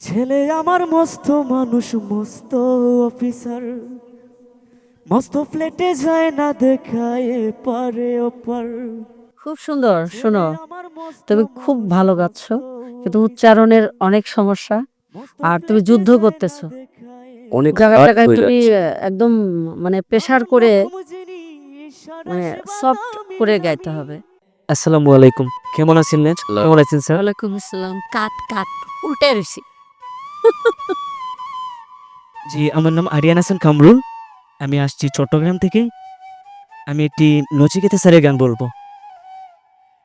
ছেলে আমার মস্ত মানুষ মস্ত অফিসার মস্ত ফ্লেটে যায় না দেখায় পারে ওপার। খুব সুন্দর শোনো তুমি খুব ভালো গাচ্ছ কিন্তু উচ্চারণের অনেক সমস্যা আর তুমি যুদ্ধ করতেছো। অনেক জায়গায় তুমি একদম মানে প্রেশার করে মানে সফট করে গাইতে হবে। আসসালামু আলাইকুম কেমন আছেন নেট কেমন আছেন স্যার ওয়ালাইকুম আসসালাম। কাট কাট উল্টে রয়েছি জি আমার নাম আরিয়ান হাসান কামরুল। আমি আসছি চট্টগ্রাম থেকে। আমি একটি নচিকেতা স্যারের গান বলব।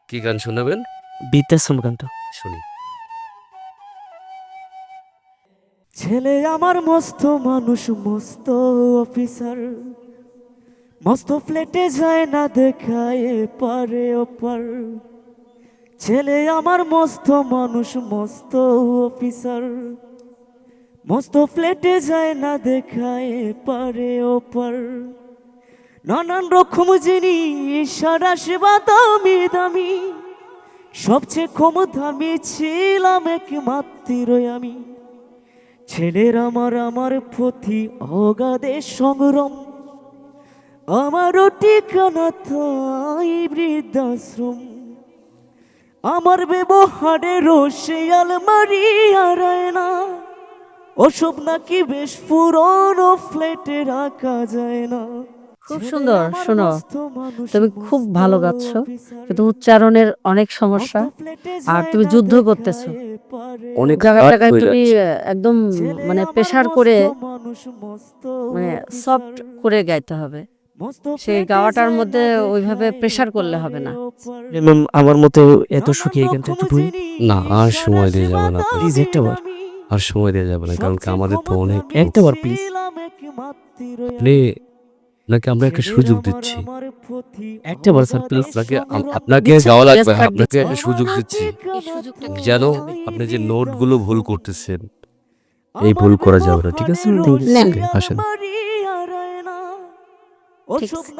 কি গান শোনাবেন? বৃদ্ধাশ্রম গানটা শুনি। ছেলে আমার মস্ত মানুষ মস্ত অফিসার। মস্ত ফ্লেটে যায় না দেখায় পারে ওপার। ছেলে আমার মস্ত মানুষ মস্ত অফিসার। মস্ত ফ্লেটে যায় না দেখায় পারে ওপার। নানান রকম জিনিস সারা সেবা দামি দামি। সবচেয়ে কম দামি ছিলাম একমাত্র আমি। ছেলের আমার আমার প্রতি অগাধে সংগ্রাম। আমারও ঠিকানা তাই বৃদ্ধাশ্রম। আমার ব্যবহারেরও সে আলমারি আড়ায় না ওসব নাকি বেশ পুরনো ফ্ল্যাটে রাখা যায় না খুব সুন্দর শোনো তুমি খুব ভালো গাচ্ছ। কিন্তু উচ্চারণের অনেক সমস্যা আর তুমি যুদ্ধ করতেছো। অনেক জায়গায় তুমি একদম মানে প্রেশার করে মানে সফট করে গাইতে হবে সেই গাওয়াটার মধ্যে ওইভাবে প্রেশার করলে হবে না। ম্যাম আমার মতো এত শুকিয়ে জিনিস না, আর সময় দিয়ে যাবে না Please, একটা বার। আর সময় দেওয়া যাবে না। কারণ কি আমাদের তো অনেক একটা বার। ছিলাম আপনি নাকি আমরা একটা সুযোগ দিচ্ছি? একটা বার, sir, অগাধে please। আপনাকে যাওয়া লাগবে আপনাকে একটা সুযোগ দিচ্ছি। যেন আপনি যে নোটগুলো ভুল করতেছেন এই ভুল করা যাবে না ঠিক আছে? আসেন। ঠিক আছে।